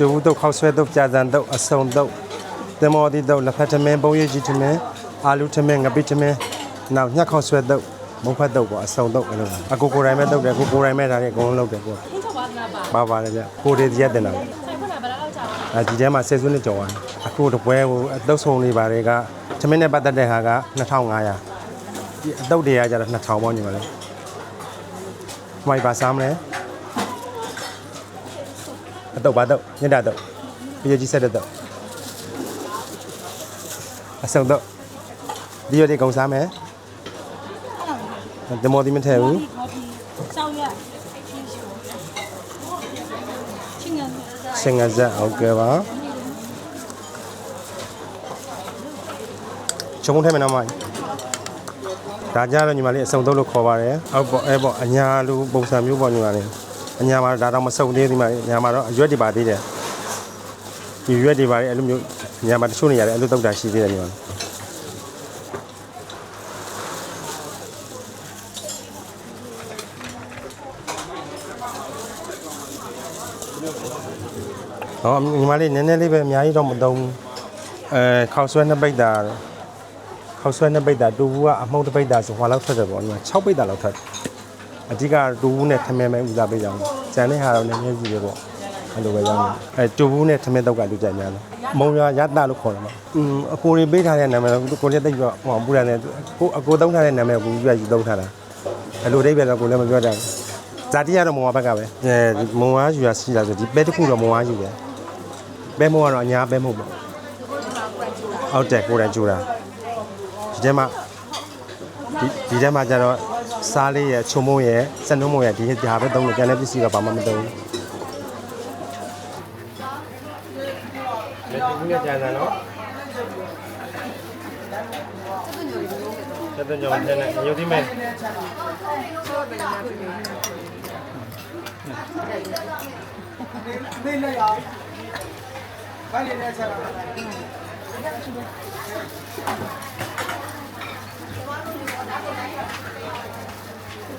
ကျူတုတ်ခောက်ဆွဲတုတ်ကြာစံတုတ်အစုံတုတ်တင်မောတိတုတ်လက်ဖက်သမင်းပုံရိပ်ကြီးသမင်းအာလူသမင်းငပိသမင်းနောက်ညှက်ခောက်ဆွဲတုတ်မုတ်ဖတ်တုတ်ပေါ့အစုံတုတ်အဲ့လိုပါအကိုကိုယ်တိုင်ပဲတုတ်တယ်ကိုကိုယ်တိုင်ပဲဒါတွေအကုန်လုံးလုပ်တယ်ကိုဟင်းချုပ်ပါသနာပါပါပါတယ်ဗျကိုတွေတရက်တင်တာပေါ့ဆိုင်ဖွင့်တာဘယ်လောက်ကြာပါလဲအဲဒီထဲမှာဆယ်စုနှစ်ကျော်သွားတယ်အခုတပွဲကိုအတုတ်ဆုံလေးပါတယ်ကသမင်းနဲ့ပတ်သက်တဲ့ဟာက2500ဒီအတုတ်တွေကကျတော့2000ပေါ့ညီမလေးမိုက်ပါစားမလဲ အတုတ်ပါတုတ်ညတာတုတ်ပြည့်ကြီးဆက်တဲ့တုတ်အစုံတုတ်ဒီရတဲ့ကုံစားမယ်ဒီမော်ဒီမထဲဘူးကော်ဖီစောင်းရက်ချင်းငန်းစင်ငါဇက်ဟုတ်ကဲ့ပါချုံထဲမယ်နော်မိုက်ဒါကြတော့ညီမလေးအစုံတုတ်လို့ခေါ်ပါတယ်ဟုတ်ပေါ့အဲပေါ့အညာလူပုံစံမျိုးပေါ့ညီမလေး အညာမှာဒါတော့မစုံသေးဒီမှာညာမှာတော့အရွက်တွေပါသေးတယ်ဒီရွက်တွေပါလေအဲ့လိုမျိုးညာမှာတချို့နေရတယ်အဲ့လိုတုတ်တာရှိသေးတယ်ညီမလေးဟောညီမလေးနည်းနည်းလေးပဲအများကြီးတော့မသုံးဘူးအဲခောက်ဆွဲနှစ်ပိတ်တာခောက်ဆွဲနှစ်ပိတ်တာတူဘူးကအမှုန့်တစ်ပိတ်တာဆိုဟွာလောက်ထွက်တယ်ပေါ့ညီမ6ပိတ်တာလောက်ထွက်တယ် အဓိကတူဘူးနဲ့ထမင်းပဲဦးစားပေးကြအောင်ကျန်တဲ့ဟာတော့နည်းနည်းကြီးပဲပေါ့အဲ့လိုပဲရောင်းတယ်အဲတူဘူးနဲ့ထမင်းတော့ကလူကြိုက်များတယ်မုံရွာရတလို့ခေါ်တယ်ပေါ့อืมအကိုတွေပေးထားတဲ့နာမည်တော့ကိုလည်းတိတ်ပြီးတော့ဟိုပူရတဲ့ကိုအကိုသုံးထားတဲ့နာမည်ကိုကိုကြီးယူသုံးထားတာအဲ့လိုအိဗယ်တော့ကိုလည်းမပြောတတ်ဘူးဇာတိကတော့မုံဝါဘက်ကပဲအဲဒီမုံဝါယူရစီတာဆိုဒီပဲတစ်ခုတော့မုံဝါယူတယ်ပဲမိုးကတော့အညာပဲမိုးပေါ့ဟုတ်တယ်ကိုယ်တိုင်ကြိုးတာဒီထဲမှာဒီဒီထဲမှာကျတော့ စားလေးရဲ့ချုံမုံရဲ့စက်နှုံးမုံရဲ့ဒီဒါပဲသုံးလို့ကျန်တဲ့ပစ္စည်းတော့ဘာမှမသုံးဘူးဒီကူနဲ့ကျန်တယ်နော်တက်တဲ့ကြောင့်တဲ့ရုပ်ဒီမဲ့လေးလက်ရအောင်။ဘာလေးလက်ချ က်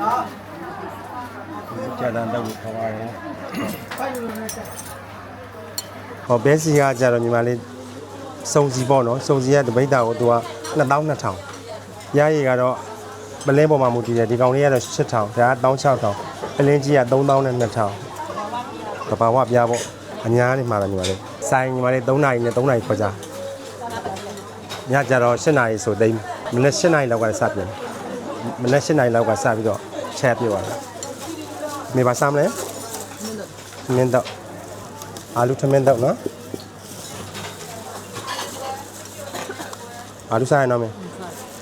လာ။ကျန်တဲ့တော့ခေါ်ပါတယ်ဟောဘဲစီကကြတော့ညီမလေးစုံစီပေါ့နော်စုံစီကတပိတ်တာကိုသူက2200ရရည်ကတော့ ပလင်းပေါ်မှာမူတည်တယ်ဒီကောင်လေးကတော့8000ဒါက16000ပလင်းကြီးက3000နဲ့2000ကဘာဝပြားပေါ့အများကြီးမှာလာညီမလေးဆိုင်ညီမလေး3နာရီနဲ့3နာရီခေါ်ကြညကြတော့7နာရီဆိုသိမ်းမနေ့7နာရီလောက်ကစပြင်မနေ့7နာရီလောက်ကစပြီးတော့ချက်ပြသွားတယ်မေပါစားမလဲမင်းတော့အာလူထမင်းတော့နော်အာလူစားရနော်မင်း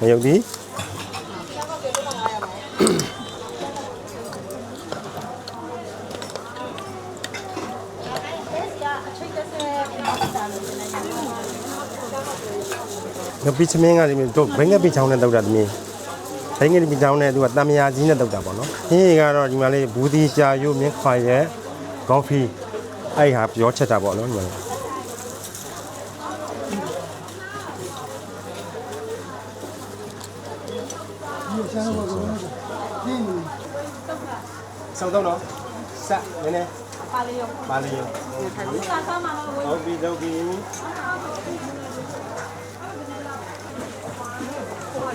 မယုတ်ဒီ ငပိချမင်းကဒီမျိုးတို့ဘိုင်းငပိချောင်းနဲ့တောက်တာဒီမျိုးဘိုင်းငပိချောင်းနဲ့သူကတမယာကြီးနဲ့တောက်တာပေါ့နော်ဟင်းကတော့ဒီမှာလေးဘူးဒီကြာရိုးမြင်းခွာရဲ့ကော်ဖီအဲ့ဟာပြောချက်တာပေါ့နော်ဒီမှာလေးဆောက်တော့နော်စနည်းနည်းပါလေးရောပါလေးရောစားစားမှာလို့ဟုတ်ပြီဟုတ်ပြီ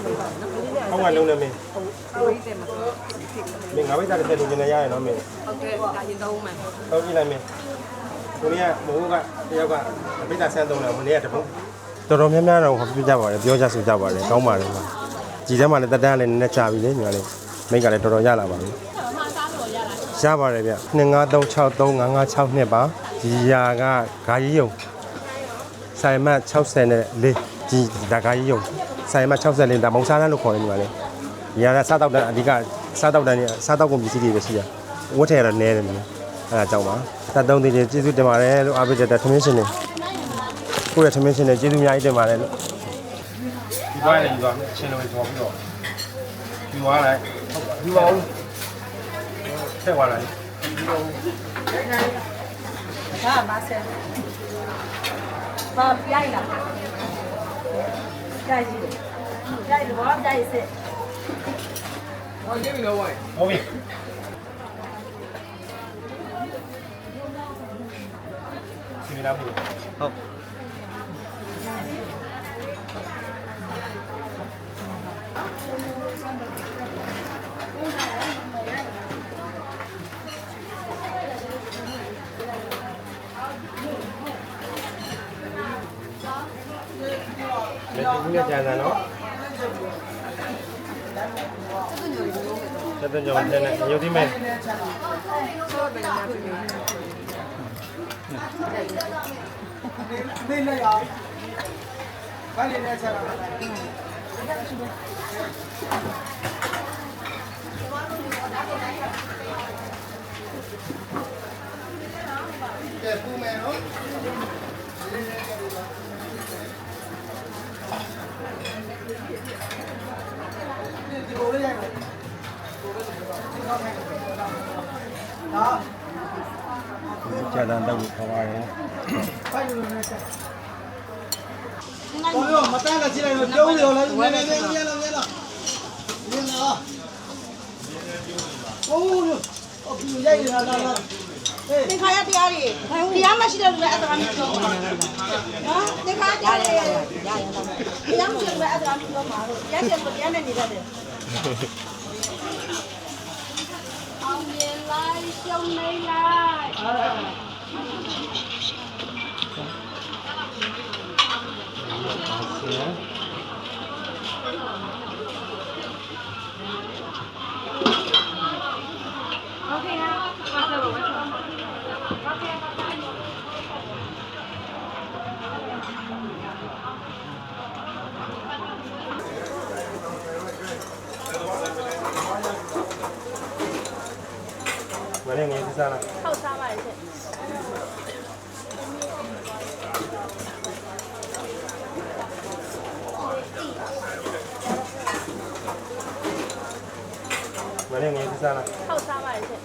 ဟောင်းကလုံးနေမင်းဝေးတယ်မှာမင်းငါဝိဇ္ဇာတစ်ထည့်လို့ညနေရရနော်မင်းဟုတ်ကဲ့ဒါရင်တော့မှာဟုတ်ပြီလိုက်မင်းကိုလေးကမိုးကတယောက်ကဝိဇ္ဇာဆန်းသုံးတယ်မနေ့ကတပုံတော်တော်များများတော့ဟောပြကြပါတယ်ပြောကြဆိုကြပါတယ်ကောင်းပါတယ်ကွာကြည်ထဲမှာလည်းတက်တန်းလည်းနည်းနည်းချပြီလေညီမလေးမိတ်ကလည်းတော်တော်ရလာပါပြီမှာစားလို့ရလားရပါတယ်ဗျ29363556နှစ်ပါဒီယာကဂါကြီးယုံဆိုင်မတ်64နဲ့လေးဒီဒါဂါကြီးယုံ ဆိုင်မတ်64ဒါမုံစားတန်းလို့ခေါ်နေကြပါလေဒီယာကစားတော့တန်းအဓိကစားတော့တန်းနဲ့စားတော့ကုန်ပစ္စည်းတွေပဲရှိရဝတ်ထည်ရတော့နဲတယ်နော်အဲဒါကြောင့်ပါသတ်သုံးသေးတယ်ကျေးဇူးတင်ပါတယ်လို့အားပေးတဲ့ထမင်းရှင်တွေကိုယ့်ရဲ့ထမင်းရှင်တွေကျေးဇူးအများကြီးတင်ပါတယ်လို့ဒီပိုင်းလည်းယူပါမယ်ချင်းလုံးထော်ပြီးတော့ယူသွားလိုက်ဟုတ်ပါယူပါဦးထည့်သွားလိုက်ဒါကမဆယ်ဘာပြိုင်လား ကြိုက်ကြည့်ကြိုက်တော့ကြိုက်စစ်ဟောကျေးပြီနော်ဝိုင်းဟုတ်ပြီစီမီလာဘူးဟုတ် လက်တူရကြံစံနော်တက်တဲ့ကြောင့်တဲ့ရုပ်ဒီမဲ့သိလိုက်အောင်ဘာလေးနဲ့ချက်တာလဲကဲပူမယ်နော်ဒီလိုလေးရိုက်မယ်ဒါ ကြာတန်တော့ခေါ်ပါရင်ဖိုက်လို့လည်းချက်ဘောရောမတန်းကကြည့်လိုက်တော့ကျုံးတယ်လားမြင်နေမြင်နေမြင်နေမြင်နေမြင်နေအိုးအော်ဒီရိုက်နေတာလားဟေးသင်္ခါရတရားတွေတရားမရှိတဲ့လူလည်းအတ္တမရှိတော့ဘူးနော်သင်္ခါရတရားတွေရရတရားမရှိတဲ့လူလည်းအတ္တမရှိတော့မှာလို့တရားချက်ကိုတရားနဲ့နေတတ်တယ်အောင်မြ င်လိုက်ရှုံးနေ မနေ့ငယ်စားလားထောက်စားပါရဲ့ချက်မနေ့ငယ်စားလားထောက်စားပါရဲ့ချက်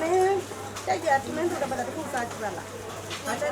မ င်းတိုက်ကြသမင်းတို့တော့ဘာတခုစားကြည့်ပါလားမတို